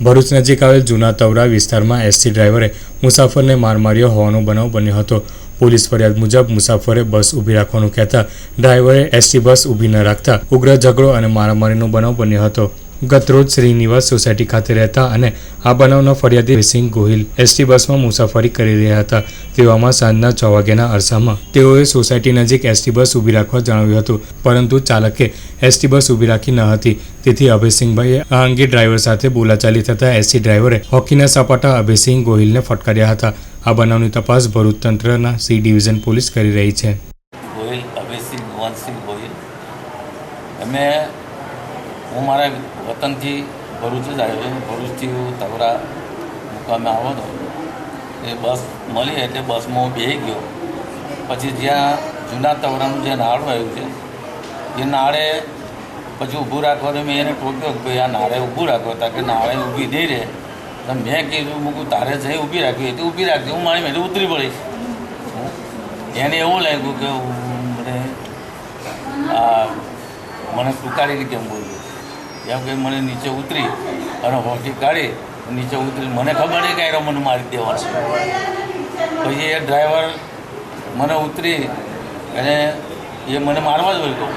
ભરૂચ નજીક આવેલ જૂના તવરા વિસ્તારમાં એસટી ડ્રાઈવરે મુસાફરને માર માર્યો હોવાનો બનાવ બન્યો હતો. પોલીસ ફરિયાદ મુજબ મુસાફરે બસ ઊભી રાખવાનું કહેતા ડ્રાઈવરે એસટી બસ ઊભી ન રાખતા ઉગ્ર ઝઘડો અને મારામારીનો બનાવ બન્યો હતો. ગતરોજ શ્રીનિવાસ સોસાયટી ખાતે રહેતા અને આ બનાવના ફરિયાદી સિંહ ગોહિલ એસટી બસમાં મુસાફરી કરી રહ્યા હતા. તેવામાં સાંજના છ વાગ્યાના અરસામાં તેઓએ સોસાયટી નજીક એસટી બસ ઊભી રાખવા જણાવ્યું હતું, પરંતુ ચાલકે એસટી બસ ઊભી રાખી ન હતી. તેથી અભયસિંહભાઈએ આ અંગે ડ્રાઈવર સાથે બોલાચાલી થતાં એસટી ડ્રાઈવરે હોકીના સપાટા અભયસિંહ ગોહિલને ફટકાર્યા હતા. આ બનાવની તપાસ ભરૂચ તંત્રના સી ડિવિઝન પોલીસ કરી રહી છે. ગોહિલ અભયસિંહ ભુવનસિંહ ગોહિલ. અમે હું મારા વતનથી ભરૂચ જ આવ્યો છું. ભરૂચથી હું તવરા મુકામે આવ્યો હતો. એ બસ મળી એટલે બસમાં હું બેસી ગયો. પછી જ્યાં જૂના તવરાનું જે નાળું આવ્યું છે, એ નાળે પછી ઊભું રાખવાનું મેં એને ટોક્યો કે ભાઈ આ નાળે ઊભું રાખો હતા કે નાળે ઊભી નહીં રહે. તો મેં કીધું મૂકું તારે જઈ ઊભી રાખવી એટલે ઊભી રાખી હું મારી મેળે ઉતરી પડીશ. એને એવું લાગ્યું કે મને આ મને ટુકારીને કેમ બોલ્યું જેમ કે મને નીચે ઉતરી અને હોટી કાઢી નીચે ઉતરી મને ખબર નહીં કે આયરો મને મારી દેવાનો પછી એ ડ્રાઈવર મને ઉતરી અને એ મને મારવા જ બોલ્યો